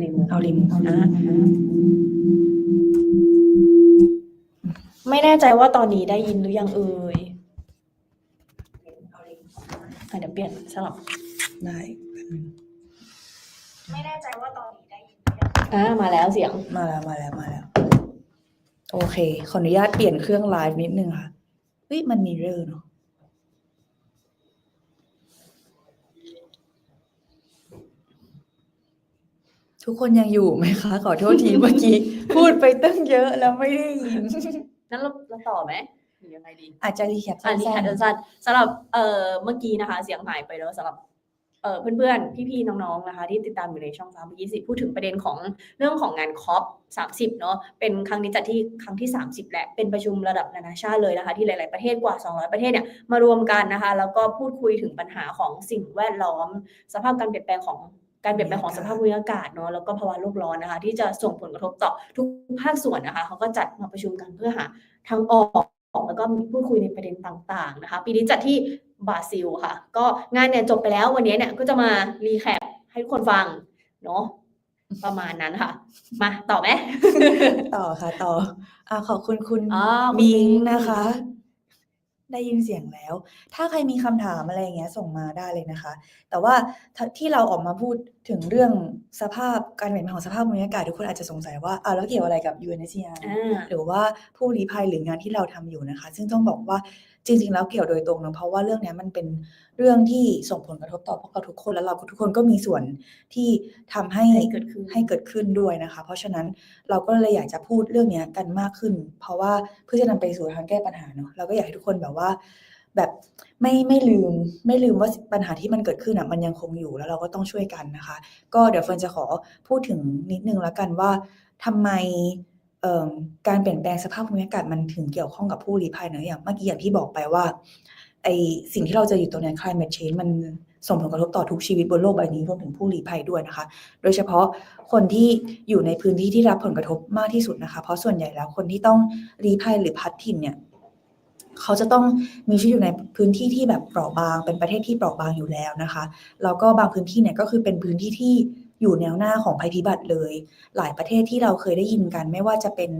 ริมเอาริมเอาริอะมไม่แน่ใจว่าตอนนี้ได้ยินหรือยังเอ่ยอะเดี๋ยวเปลี่ยนสลับได้แป๊บนึงไม่แน่ใจว่าตอนนี้ได้ยินหรือยังอ่ามาแล้วเสียง มาแล้วมาแล้วมาแล้ว โอเค ขออนุญาตเปลี่ยนเครื่องไลฟ์นิดนึงค่ะเฮ้ยมันมีเรอร์เนาะ ทุกคนยังอยู่ไหมคะ ขอโทษทีเมื่อกี้ พูดไปตั้งเยอะแล้วไม่ได้ยินนั้นเราเราต่อไหมหรือยังไงดีอาจจะรีแคปอันนี้สั้ค่ะนเดินสั้นสำหรับเอ่อเมื่อกี้นะคะ เสียงหายไปแล้วสำหรับเอ่อเพื่อนๆ พี่ๆ น้องๆ นะคะ ที่ติดตามอยู่ในช่องฟ้าเมื่อกี้สิพูดถึงประเด็นของเรื่องของงานคอป30 เนาะเป็นครั้งนี้จัดที่ครั้งที่ 30 แหละ เป็นประชุมระดับนานาชาติเลยนะคะ ที่หลายๆ ประเทศกว่า 200 ประเทศเนี่ยมารวมกันนะคะ แล้วก็พูดคุยถึงปัญหาของสิ่งแวดล้อม สภาพการเปลี่ยนแปลงของ การเปลี่ยนแปลงของสภาพภูมิอากาศเนาะแล้วก็ภาวะโลกร้อนนะคะ ที่จะส่งผลกระทบต่อทุกภาคส่วนนะคะเขาก็จัดมาประชุมกันเพื่อหาทางออกแล้วก็มีพูดคุยในประเด็นต่างๆนะคะ ปีนี้จัดที่บราซิลค่ะ ก็งานเนี่ยจบไปแล้ววันนี้เนี่ยก็จะมารีแคปให้ทุกคนฟังเนาะประมาณนั้นค่ะ มาต่อไหมต่อค่ะ ต่ออ่าขอบคุณคุณอ๋อคุณมิมิ้งงนะคะ ได้ยินเสียงแล้ว ถ้าใครมีคำถามอะไรอย่างเงี้ยส่งมาได้เลยนะคะ แต่ว่าถ้าที่เราออกมาพูดถึงเรื่องสภาพการเปลี่ยนแปลงของสภาพภูมิอากาศทุกคนอาจจะสงสัยว่าอ่าแล้วเกี่ยวอะไรกับ UNHCR อ่าหรือว่าผู้ลี้ภัยหรืองานที่เราทำอยู่นะคะ ซึ่งต้องบอกว่า จริง ๆ แล้วเกี่ยวโดยตรงนะเพราะว่าเรื่องเนี้ยมันเป็นเรื่องที่ส่งผลกระทบต่อพวกเราทุกคนแล้วเราทุกคนก็มีส่วนที่ทำให้ให้เกิดขึ้นให้เกิดขึ้นด้วยนะคะ เพราะฉะนั้นเราก็เลยอยากจะพูดเรื่องเนี้ยกันมากขึ้น เพราะว่าเพื่อจะนำไปสู่ทางแก้ปัญหาเนาะเราก็อยากให้ทุกคนแบบว่าแบบไม่ไม่ลืมไม่ลืมว่าปัญหาที่มันเกิดขึ้นอะมันยังคงอยู่แล้วเราก็ต้องช่วยกันนะคะ ก็เดี๋ยวเฟิร์นจะขอพูดถึงนิดนึงแล้วกันว่าทำไมเอ่อ การเปลี่ยนแปลงสภาพภูมิอากาศมันถึงเกี่ยวข้องกับผู้ลี้ภัยเนอะอย่างเมื่อกี้อย่างที่บอกไปว่าไอสิ่งที่เราจะอยู่ตรงเนี้ climate change มันส่งผลกระทบต่อทุกชีวิตบนโลกใบนี้รวมถึงผู้ลี้ภัยด้วยนะคะ โดยเฉพาะคนที่อยู่ในพื้นที่ที่รับผลกระทบมากที่สุดนะคะ เพราะส่วนใหญ่แล้วคนที่ต้องลี้ภัยหรือพัดถิ่นเนี่ยเขาจะต้องมีชีวิตอยู่ในพื้นที่ที่แบบเปราะบาง เป็นประเทศที่เปราะบางอยู่แล้วนะคะแล้วก็บางพื้นที่เนี่ยก็คือเป็นพื้นที่ที่ อยู่แนวหน้าของภัยพิบัติเลย หลายประเทศที่เราเคยได้ยินกัน ไม่ว่าจะเป็น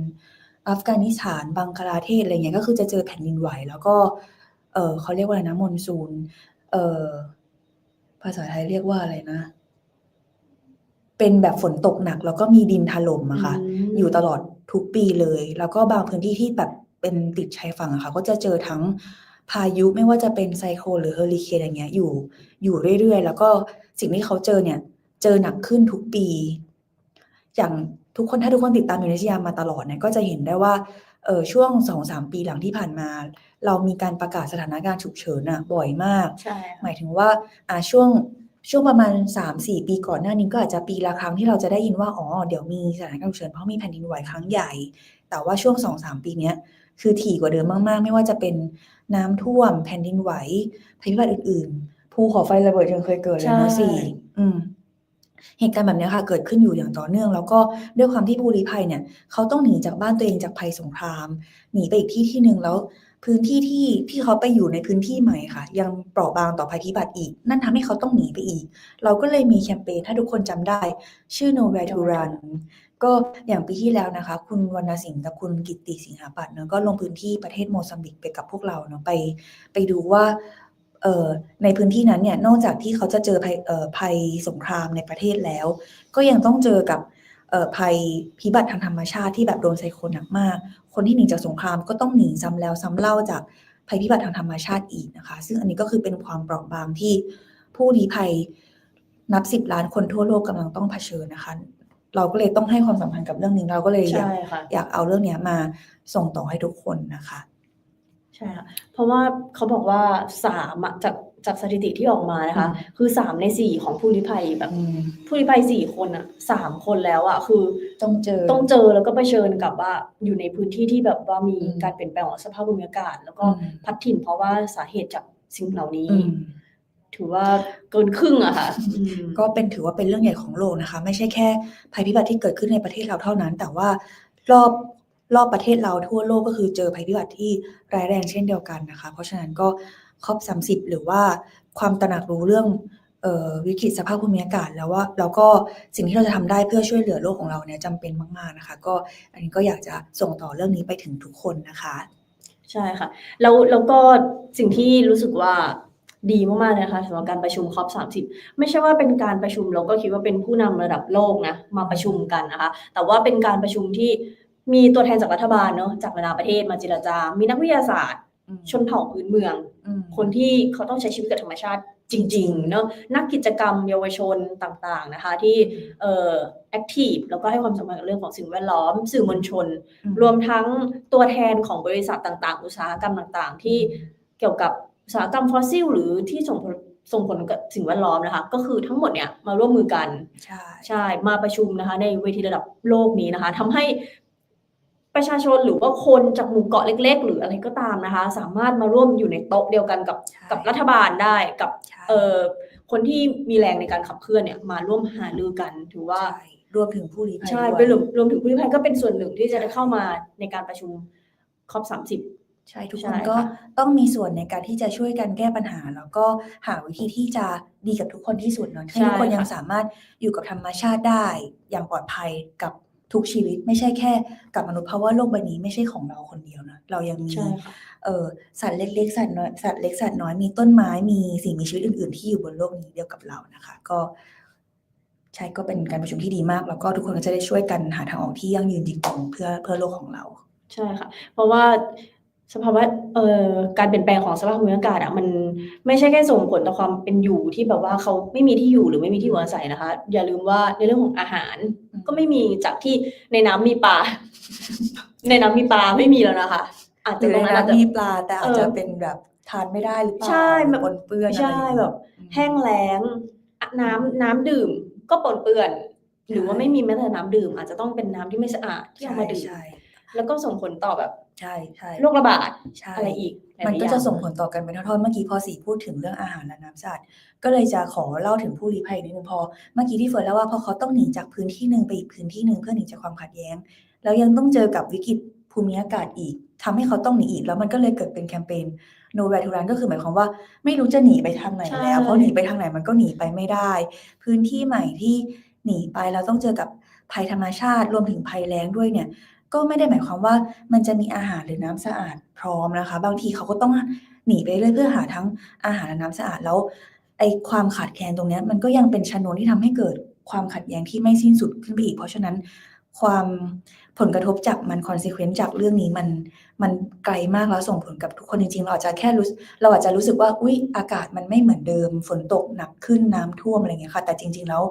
อัฟกานิสถานบังคลาเทศอะไรเงี้ยก็คือจะเจอแผ่นดินไหว แล้วก็ เออเขาเรียกว่าอะไรนะมอนซูนเออภาษาไทยเรียกว่าอะไรนะ เป็นแบบฝนตกหนัก แล้วก็มีดินถล่มอะค่ะมอยู่ตลอดทุกปีเลย แล้วก็บางพื้นที่ที่แบบเป็นติดชายฝั่งอะค่ะ ก็จะเจอทั้งพายุไม่ว่าจะเป็นไซโคลนหรือเฮอริเคนอย่างเงี้ยอยู่อยู่เรื่อยๆ แล้วก็สิ่งที่เขาเจอเนี่ย เจอหนักขึ้นทุกปี อย่างทุกคนถ้าทุกคนติดตามยูเนสยามาตลอดเนี่ยก็จะเห็นได้ว่าเออช่วงสองสามปีหลังที่ผ่านมา เรามีการประกาศสถานการณ์ฉุกเฉินอะบ่อยมากใช่หค่ะมายถึงว่าอ่าช่วงช่วงประมาณ 3-4 ปีก่อนหน้านี้ก็อาจจะปีละครั้งที่เราจะได้ยินว่าอ๋อเดี๋ยวมีสถานการณ์ฉุกเฉินเพราะมีแผ่นดินไหวครั้งใหญ่ แต่ว่าช่วง 2-3 ปีเนี้ยคือถี่กว่าเดิมมากๆ ไม่ว่าจะเป็นน้ำท่วม แผ่นดินไหวภัยพิบัติอื่นๆ ภูเขาไฟระเบิดยังเคยเกิดเลยนะใช่สี่อืม เหตุการณ์แบบนี้ค่ะเกิดขึ้นอยู่อย่างต่อเนื่อง แล้วก็ด้วยความที่ผู้ลี้ภัยเนี่ยเขาต้องหนีจากบ้านตัวเองจากภัยสงคราม หนีไปอีกที่ที่หนึ่งแล้ว พื้นที่ที่ที่เขาไปอยู่ในพื้นที่ใหม่ค่ะ ยังเปราะบางต่อภัยพิบัติอีก นั่นทำให้เขาต้องหนีไปอีก เราก็เลยมีแคมเปญถ้าทุกคนจำได้ ชื่อ Nowhere to Run ก็อย่างปีที่แล้วนะคะ คุณวรรณสิงห์กับคุณกิตติสิงหาปัตย์เนอะก็ลงพื้นที่ประเทศโมซัมบิกไปกับพวกเราเนอะไป ไปดูว่า ในพื้นที่นั้นเนี่ยนอกจากที่เขาจะเจอภัยเอ่อภัยสงครามในประเทศแล้ว ก็ยังต้องเจอกับเอ่อภัยพิบัติทางธรรมชาติที่แบบโดนไซโคลนหนักมาก คนที่หนีจากสงครามก็ต้องหนีซ้ำแล้วซ้ำเล่าจากภัยพิบัติทางธรรมชาติอีกนะคะ ซึ่งอันนี้ก็คือเป็นความเปราะบางที่ผู้ลี้ภัยนับสิบล้านคนทั่วโลกกำลังต้องเผชิญนะคะ เราก็เลยต้องให้ความสำคัญกับเรื่องนี้เราก็เลยอยากใช่ค่ะอยากเอาเรื่องเนี้ยมาส่งต่อให้ทุกคนนะคะ ใช่ค่ะ เพราะว่าเขาบอกว่าสามอะจากจากสถิติที่ออกมานะคะอืมคือสามในสี่ของผู้ลี้ภัยแบบอืมผู้ลี้ภัยสี่คนอะสามคนแล้วอะคือต้องเจอต้องเจอแล้วก็เผชิญกับว่าอยู่ในพื้นที่ที่แบบว่ามีอืมการเปลี่ยนแปลงของสภาพภูมิอากาศ แล้วก็อืมพัดถิ่นเพราะว่าสาเหตุจากสิ่งเหล่านี้อืมถือว่าเกินครึ่งอะค่ะอืมก็เป็นถือว่าเป็นเรื่องใหญ่ของโลกนะคะ ไม่ใช่แค่ภัยพิบัติที่เกิดขึ้นในประเทศเราเท่านั้น แต่ว่ารอบ รอบประเทศเราทั่วโลกก็คือเจอภัยพิบัติที่ร้ายแรงเช่นเดียวกันนะคะ เพราะฉะนั้นก็ครอบ 30 หรือว่าความตระหนักรู้เรื่องออวิกฤตสภาพภูมิอากาศ แล้วว่าแล้วก็สิ่งที่เราจะทำได้เพื่อช่วยเหลือโลกของเราเนี่ยจำเป็นมากๆนะคะ ก็อันนี้ก็อยากจะส่งต่อเรื่องนี้ไปถึงทุกคนนะคะ ใช่ค่ะแล้วแล้วก็สิ่งที่รู้สึกว่าดีมากๆนะคะสำหรับการประชุมคอป30 ไม่ใช่ว่าเป็นการประชุมเราก็คิดว่าเป็นผู้นำระดับโลกนะมาประชุมกันนะคะ แต่ว่าเป็นการประชุมที่ มีตัวแทนจากรัฐบาลเนาะจากนานาประเทศมาเจรจา มีนักวิทยาศาสตร์อืมชนเผ่าพื้นเมืองอืมคนที่เขาต้องใช้ชีวิตกับธรรมชาติจริงๆเนาะนักกิจกรรมเยาวชนต่างๆนะคะที่เอ่อแอคทีฟแล้วก็ให้ความสำคัญกับเรื่องของสิ่งแวดล้อม สื่อมวลชนอืมรวมทั้งตัวแทนของบริษัทต่างๆ อุตสาหกรรมต่างๆ ที่เกี่ยวกับอุตสาหกรรมฟอสซิล หรือที่ส่งผลส่งผลกับสิ่งแวดล้อมนะคะ ก็คือทั้งหมดเนี่ยมาร่วมมือกัน ใช่ใช่มาประชุมนะคะ ในเวทีระดับโลกนี้นะคะทำให้ ประชาชนหรือว่าคนจากหมู่เกาะเล็ก ๆ หรืออะไรก็ตามนะคะ สามารถมาร่วมอยู่ในโต๊ะเดียวกันกับใช่กับรัฐบาลได้กับใช่เอ่อคนที่มีแรงในการขับเคลื่อนเนี่ยมาร่วมหารือกันถือว่าใช่รวมถึงผู้ลี้ภัยใช่ด้วยไปรวมรวมถึงผู้ลี้ภัยก็เป็นส่วนหนึ่งที่จะได้เข้ามาในการประชุมคอปสามสิบใช่ทุกใช่คนก็ค่ะต้องมีส่วนในการที่จะช่วยกันแก้ปัญหา แล้วก็หาวิธีที่จะดีกับทุกคนที่สุดเนาะให้ทุกคนยังสามารถอยู่กับธรรมชาติได้อย่างปลอดภัยกับ ทุกชีวิตไม่ใช่แค่กับมนุษย์เพราะว่าโลกใบนี้ไม่ใช่ของเราคนเดียวนะเรายังมีใช่ค่ะเออสัตว์เล็กๆสัตว์น้อยสัตว์เล็กสัตว์น้อยมีต้นไม้มีสิ่งมีชีวิตอื่น ๆ ที่อยู่บนโลกนี้เดียวกับเรานะคะ ก็ใช่ก็เป็นการประชุมที่ดีมาก แล้วก็ทุกคนก็จะได้ช่วยกันหาทางออกที่ยั่งยืนจริงๆเพื่อเพื่อโลกของเรา ใช่ค่ะ เพราะว่า สภาวะเอ่อการเปลี่ยนแปลงของสภาพภูมิอากาศอะมันไม่ใช่แค่ส่งผลต่อความเป็นอยู่ที่แบบว่าเขาไม่มีที่อยู่หรือไม่มีที่อยู่อาศัยนะคะ อย่าลืมว่าในเรื่องของอาหารอืมก็ไม่มีจากที่ในน้ำมีปลา ในน้ำมีปลาไม่มีแล้วนะคะ อาจหจะรือตรงในนั้นอาจจะน้ำมีปลาแต่อาจจะเออเป็นแบบทานไม่ได้หรือเปล่าใช่แบบปนเปื้อนอะไรใช่อย่างเงี้ยแบบอืมแห้งแล้งอะน้ำน้ำดื่มก็ปนเปื้อนหรือว่าใช่ไม่มีแม้แต่น้ำดื่ม อาจจะต้องเป็นน้ำที่ไม่สะอาดที่เอามาดื่มใช่ แล้วก็ส่งผลต่อแบบใช่ใช่โรคระบาดใช่อะไรอีกหลายๆมันก็อย่าจะส่งผลต่อกันเป็นทอดๆเมื่อกี้พอสีพูดถึงเรื่องอาหารและน้ำสะอาดก็เลยจะขอเล่าถึงผู้ลี้ภัยนิดนึงพอเมื่อกี้ที่เฟิร์นเล่าว่าพอเขาต้องหนีจากพื้นที่หนึ่งไปอีกพื้นที่หนึ่งเพื่อหนีจากความขัดแย้ง แล้วยังต้องเจอกับวิกฤตภูมิอากาศอีกทำให้เขาต้องหนีอีกแล้วมันก็เลยเกิดเป็นแคมเปญ No Where to Run ก็คือหมายความว่าไม่รู้จะหนีไปทางไหนใช่แล้ว เพราะหนีไปทางไหนมันก็หนีไปไม่ได้ พื้นที่ใหม่ที่หนีไปแล้วต้องเจอกับภัยธรรมชาติรวมถึงภัยแล้งด้วยเนี่ย ก็ไม่ได้หมายความว่ามันจะมีอาหารหรือน้ำสะอาดพร้อมนะคะ บางทีเขาก็ต้องหนีไปเรื่อยเพื่อหาทั้งอาหารและน้ำสะอาดแล้วไอความขาดแคลนตรงนี้มันก็ยังเป็นชนวนที่ทำให้เกิดความขัดแย้งที่ไม่สิ้นสุดขึ้นไปอีก เพราะฉะนั้นความผลกระทบจากมันคอนซีเควนต์จากเรื่องนี้มัน มันไกลมากแล้วส่งผลกับทุกคนจริงๆ เราอาจจะแค่รู้สึกเราอาจจะรู้สึกว่าอุ๊ยอากาศมันไม่เหมือนเดิม ฝนตกหนักขึ้นน้ำท่วมอะไรเงี้ยค่ะ แต่จริง ๆ แล้ว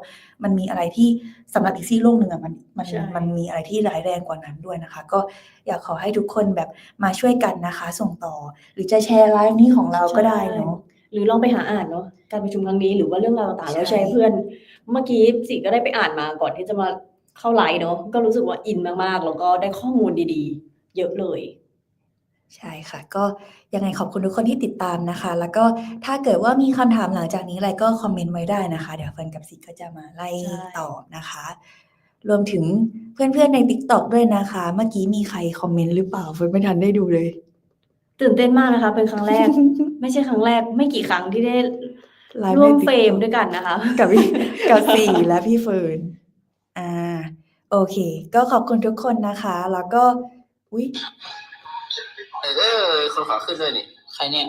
มันมีอะไรที่สำหรับอีกซี่โลกหนึ่งอะมันมันใช่มันมีอะไรที่ร้ายแรงกว่านั้นด้วยนะคะ ก็อยากขอให้ทุกคนแบบมาช่วยกันนะคะ ส่งต่อ หรือจะแชร์ไลฟ์นี้ของเราก็ได้เนาะหรือลองไปหาอ่านเนาะการประชุมครั้งนี้หรือว่าเรื่องราวต่างๆใช่แล้วแชร์ให้เพื่อน เมื่อกี้สิก็ได้ไปอ่านมาก่อนที่จะมาเข้าไลฟ์เนาะก็รู้สึกว่าอินมากๆแล้วก็ได้ข้อมูลดีๆ เยอะเลย ใช่ค่ะ ก็ยังไงขอบคุณทุกคนที่ติดตามนะคะ แล้วก็ถ้าเกิดว่ามีคำถามหลังจากนี้อะไรก็คอมเมนต์ไว้ได้นะคะ เดี๋ยวเฟิร์นกับซิกก็จะมาไล่ใช่ ตอบนะคะ รวมถึงเพื่อนๆใน t ิ k t o k ด้วยนะคะ เมื่อกี้มีใครคอมเมนต์หรือเปล่าเฟิร์นไม่ทันได้ดูเลย ตื่นเต้นมากนะคะ เป็นครั้งแรก ไม่ใช่ครั้งแรก ไม่กี่ครั้งที่ได้ไลฟ์ร่วมในเฟรม TikTok ด้วยกันนะคะ กับพี่ กับสี่และพี่เฟิร์นอ่า โอเค ก็ขอบคุณทุกคนนะคะ แล้วก็ อุ๊ย เออคนขอขึ้นด้วยนี่ใครเนี่ย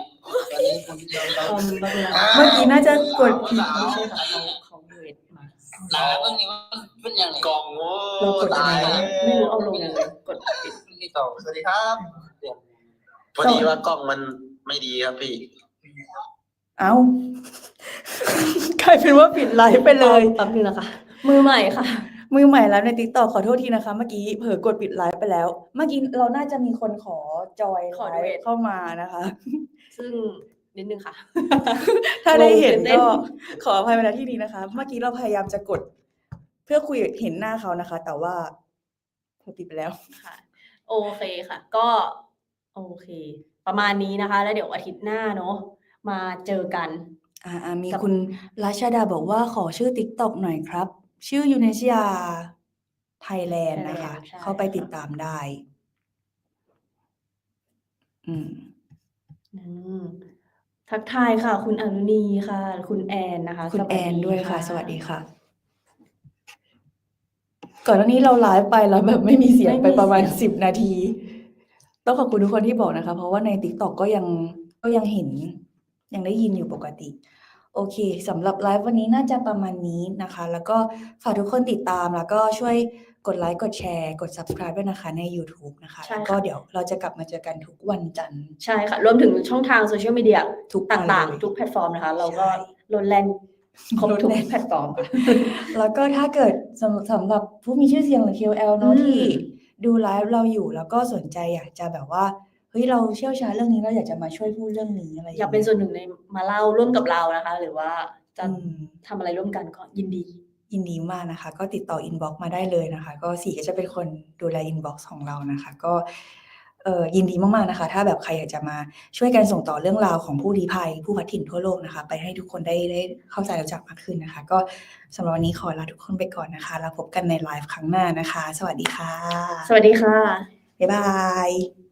ตอนนี้คนที่เดียวเราเอิ่มแป๊บนึงนะคะเมื่อกี้น่าจะกดผิดไม่ใช่ค่ะเขาเขาเวทมาหนาเรื่องนี้มันเป็นยังไงกล่องโว้เรากดยังตาไงยนะไม่รู้เอาลงยังไงกดปิดที่ต่อสวัสดีครับพอดีว่ากล้องมันไม่ดีครับพี่ เอ้ากลายเป็นว่าปิดไลฟ์ไปเลยแป๊บนึงนะคะ มือใหม่ค่ะ มือใหม่แล้วใน t ิ k t o k ขอโทษทีนะคะ เมื่อกี้เผลอกดปิดไลฟ์ไปแล้ว เมื่อกี้เราน่าจะมีคนขอจอยขอไลด้วย ฟ์เข้ามานะคะ ซึ่งนิดนึงค่ะ ถ้าได้เห็นตื่นเต้น ก็ขออภัยมาณที่นี้นะคะ เมื่อกี้เราพยายามจะกด เพื่อคุยเห็นหน้าเขานะคะ แต่ว่าเธอปิดไปแล้ว ค่ะ โอเคค่ะ ก็โอเค ประมาณนี้นะคะ แล้วเดี๋ยวอาทิตย์หน้าเนาะมาเจอกัน อ่าอ่ามีกับ คุณรัชดาบอกว่าขอชื่อ t ิ k t o k หน่อยครับ ชื่อยูเนเชียไทยแลนด์นะคะ ใช่ เข้าไปติดตามได้ อืม อืมทักทายค่ะ คุณอนุนีค่ะ คุณแอนนะคะคุณสวัสแอนด้วยค่ะะสวัสดีค่ะ ก่อนหน้านี้เราไลฟ์ไปแล้วแบบไม่มีเสียงไปประมาณสิบนาที ต้องขอบคุณทุกคนที่บอกนะคะ เพราะว่าใน t ิ k t o k ก็ยังก็ยังเห็น ยังได้ยินอยู่ปกติ โอเคสำหรับไลฟ์วันนี้น่าจะประมาณนี้นะคะ แล้วก็ฝากทุกคนติดตามแล้วก็ช่วยกดไลค์กดแชร์ กด subscribe ด้วยนะคะใน YouTube นะคะใช่แล้วค่ะ ก็เดี๋ยวเราจะกลับมาเจอกันทุกวันจันทร์ ใช่ค่ะ รวมถึงช่องทางโซเชียลมีเดียทุกตอัน่างเลยๆทุกแพลตฟอร์มนะคะ เราก็ใช่ลดแล่นครบลดทุกแล่นแพลตฟอร์มค่ะ แล้วก็ถ้าเกิดสำสำหรับผู้มีชื่อเสียงหรือ KOL เนอะอืม ที่ดูไลฟ์เราอยู่แล้วก็สนใจอยากจะแบบว่า เฮ้ยเราเชี่ยวชาญเรื่องนี้เราอยากจะมาช่วยพูดเรื่องนี้อะไรอยากเป็นส่วนหนึ่งในมาเล่าร่วมกับเรานะคะ หรือว่าจะอืมทำอะไรร่วมกันก็ยินดียินดีมากนะคะ ก็ติดต่ออินบ็อกมาได้เลยนะคะ ก็สีก็จะเป็นคนดูแลอินบ็อกซ์ของเรานะคะ ก็เออยินดีมากๆนะคะ ถ้าแบบใครอยากจะมาช่วยกันส่งต่อเรื่องราวของผู้ลี้ภัย ผู้พัดถิ่นทั่วโลกนะคะ ไปให้ทุกคนได้ได้เข้าใจรู้จักมากขึ้นนะคะ ก็สำหรับวันนี้ขอลาทุกคนไปก่อนนะคะ แล้วพบกันในไลฟ์ครั้งหน้านะคะ สวัสดีค่ะ สวัสดีค่ะบ๊ายบาย